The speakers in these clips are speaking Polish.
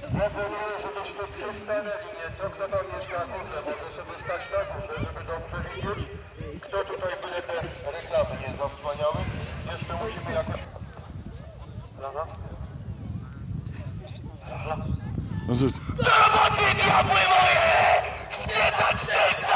Proponuję, żebyśmy przystanęli nieco. Kto tam jest na górze? Może sobie stać na górze, żeby dobrze widzieć. Kto tutaj byle te reklamy nie zasłaniały? Jeszcze musimy jakoś... No to, Do roboty, diabły moje! Wzniecać w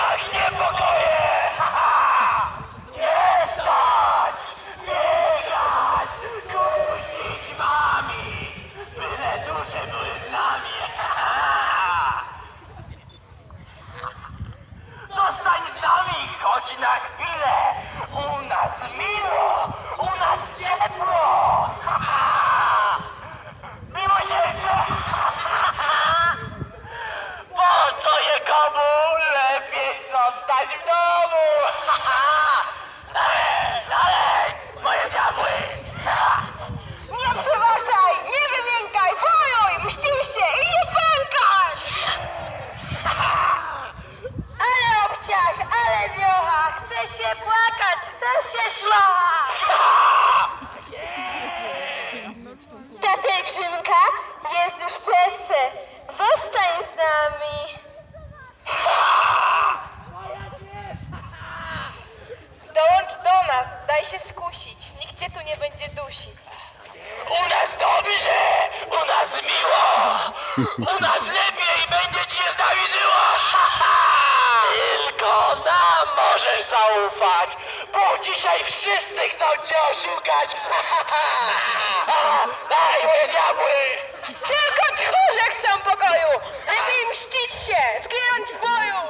szlochać! Ta pielgrzymka jest już w Polsce, zostań z nami! Dołącz do nas, daj się skusić, nikt cię tu nie będzie dusić. U nas dobrze! U nas miło! U nas lepiej będzie ci się z nami żyło! Zaufać, bo dzisiaj wszyscy chcą cię oszukać! Ha, ha, ha! A, Daj moje diabły! Tylko tchórze chcą pokoju! Lepiej mścić się, zginąć w boju!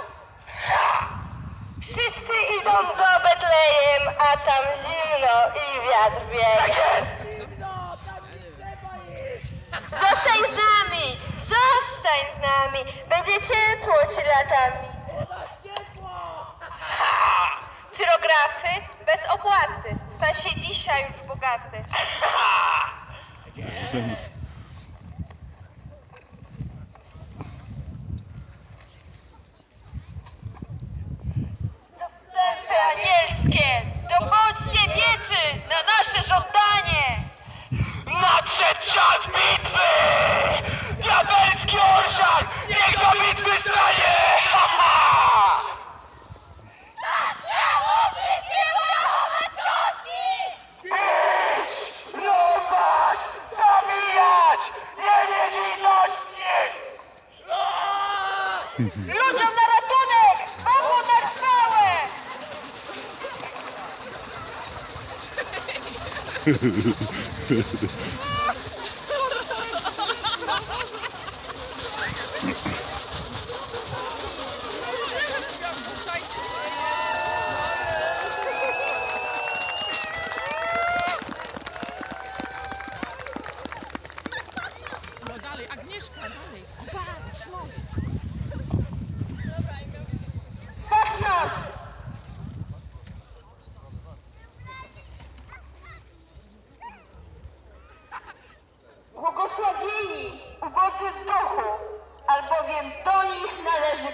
Wszyscy idą do Betlejem, a tam zimno i wiatr Tak wieje. jest! Zostań z nami! Zostań z nami! Będzie ciepło ci latami. Cyrografy bez opłaty. Stań się dzisiaj już bogaty. sens. Zęby anielskie, dogodźcie wieczy na nasze żądanie! Nadszedł czas bitwy! Ludziom na ratunek! Bogu na chwałę!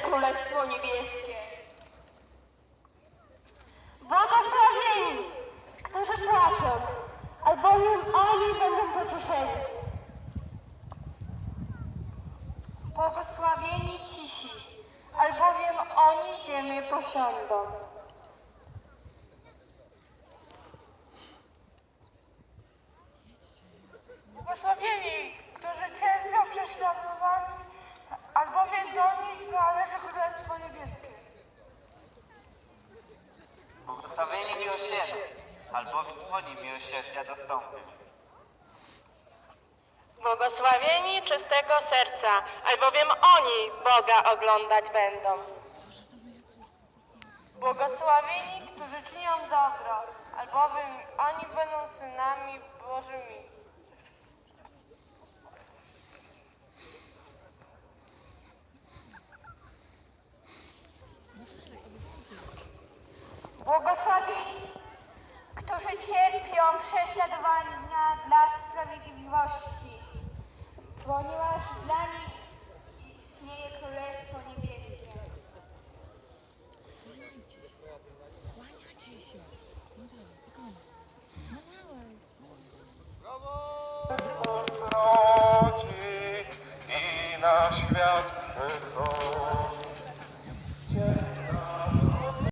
Królestwo Niebieskie. Błogosławieni, którzy płaczą, albowiem oni będą pocieszeni. Błogosławieni cisi, albowiem oni ziemię posiądą. Błogosławieni, którzy cierpią prześladowani, albowiem do nich należy Królestwo Niebieskie. Błogosławieni miłosierni, albowiem oni miłosierdzia dostąpią. Błogosławieni czystego serca, albowiem oni Boga oglądać będą. Błogosławieni, którzy czynią dobro, albowiem oni będą synami Bożymi. Błogosławieni, którzy cierpią prześladowania dla sprawiedliwości, ponieważ dla nich